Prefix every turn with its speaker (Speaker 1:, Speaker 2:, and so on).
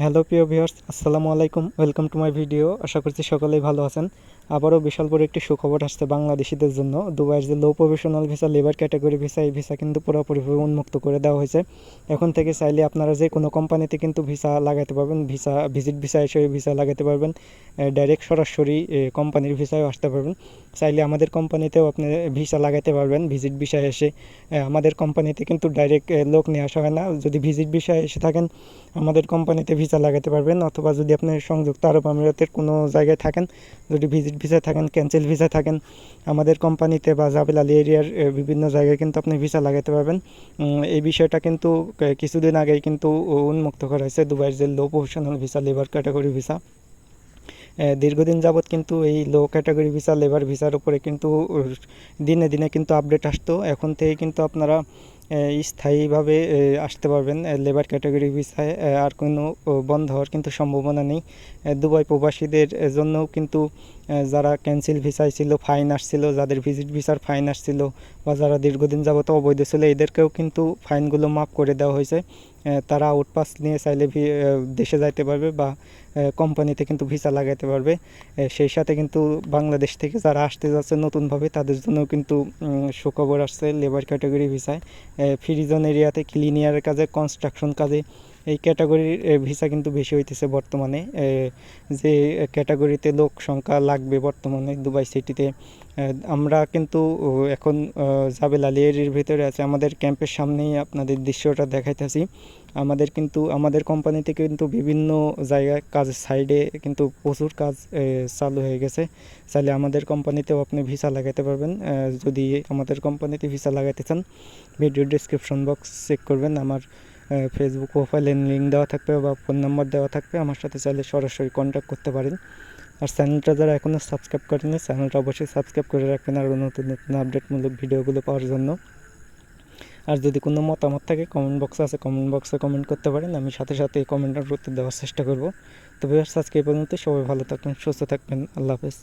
Speaker 1: Hello প্রিয় viewers আসসালামু আলাইকুম ওয়েলকাম টু মাই ভিডিও। আশা করছি সকলেই ভালো আছেন। আবারও বিশাল বড় একটি সুখবর আসছে বাংলাদেশিদের জন্য। দুবাইয়ের যে low professional visa labour category visa এই ভিসা কিন্তু পুরোপুরিভাবে উন্মুক্ত করে দেওয়া হয়েছে। এখন থেকে চাইলে আপনারা যে কোনো কোম্পানিতে কিন্তু ভিসা লাগাতে পারবেন ভিসা ভিজিট ভিসা হিসেবে ভিসা লাগাতে পারবেন ডাইরেক্ট সরাসরি কোম্পানির ভিসায় আসতে পারবেন। চাইলে আমাদের কোম্পানিতেও আপনি ভিসা লাগাতে পারবেন ভিজিট ভিসায় এসে। আমাদের কোম্পানিতে কিন্তু ডাইরেক্ট লোক নিয়ে আসা হয় না। যদি ভিজিট ভিসায় এসে থাকেন, আমাদের কোম্পানিতে ভিসা লাগাতে পারবেন। অথবা যদি আপনি সংযুক্ত আরব আমিরাতের কোনো জায়গায় থাকেন, যদি ভিজিট ভিসায় থাকেন ক্যান্সেল ভিসা থাকেন, আমাদের কোম্পানিতে বা জাবেল আলী এরিয়ার বিভিন্ন জায়গায় কিন্তু আপনি ভিসা লাগাতে পারবেন। এই বিষয়টা কিন্তু কিছুদিন আগেই কিন্তু উন্মুক্ত করা হয়েছে, দুবাইয়ের যে low professional visa labour category visa. দীর্ঘদিন যাবৎ কিন্তু এই লো ক্যাটাগরি ভিসা লেবার ভিসার উপরে কিন্তু, দিনে দিনে কিন্তু আপডেট আসতো। এখন থেকে কিন্তু আপনারা স্থায়ীভাবে আসতে পারবেন। লেবার ক্যাটাগরি ভিসায় আর কোনো বন্ধ হওয়ার কিন্তু সম্ভাবনা নেই। দুবাই প্রবাসীদের জন্যও কিন্তু যারা ক্যান্সেল ভিসায় ছিল ফাইন আসছিল, যাদের ভিজিট ভিসার ফাইন আসছিল, বা যারা দীর্ঘদিন যাবত অবৈধ ছিল, এদেরকেও কিন্তু ফাইনগুলো মাফ করে দেওয়া হয়েছে। তারা আউটপাস নিয়ে চাইলে দেশে যাইতে পারবে, বা কোম্পানিতে কিন্তু ভিসা লাগাইতে পারবে। সেই সাথে কিন্তু বাংলাদেশ থেকে যারা আসতে যাচ্ছে নতুনভাবে, তাদের জন্য কিন্তু সুখবর আসছে লেবার ক্যাটাগরি ভিসায় ফ্রিজন এরিয়াতে ক্লিনিয়ারের কাজে কনস্ট্রাকশন কাজে এই ক্যাটাগরির ভিসা কিন্তু বেশি হইতেছে বর্তমানে। যে ক্যাটাগরিতে লোক সংখ্যা লাগবে বর্তমানে দুবাই সিটিতে আমরা কিন্তু এখন জাবেল আলী এরির ভিতরে আছে। আমাদের ক্যাম্পের সামনেই আপনাদের দৃশ্যটা দেখাইতেছি। আমাদের কিন্তু, আমাদের কোম্পানিতে কিন্তু বিভিন্ন জায়গায় কাজের সাইডে কিন্তু প্রচুর কাজ চালু হয়ে গেছে। চাইলে আমাদের কোম্পানিতেও আপনি ভিসা লাগাতে পারবেন। যদি আমাদের কোম্পানিতে ভিসা লাগাতে চান ভিডিও ডিসক্রিপশন বক্স চেক করবেন। আমার ফেসবুক প্রোফাইলে লিঙ্ক দেওয়া থাকবে বা ফোন নাম্বার দেওয়া থাকবে, আমার সাথে চাইলে সরাসরি কন্ট্যাক্ট করতে পারেন। আর চ্যানেলটা যারা এখনও সাবস্ক্রাইব করেনি চ্যানেলটা অবশ্যই সাবস্ক্রাইব করে রাখবেন আরও নতুন নতুন আপডেটমূলক ভিডিওগুলো পাওয়ার জন্য। আর যদি কোনো মতামত থাকে কমেন্ট বক্স আছে কমেন্ট বক্সে কমেন্ট করতে পারেন, আমি সাথে সাথে এই কমেন্টের উত্তর দেওয়ার চেষ্টা করব। তবে আজকে এই পর্যন্ত সবাই ভালো থাকবেন, সুস্থ থাকবেন। আল্লাহ হাফেজ।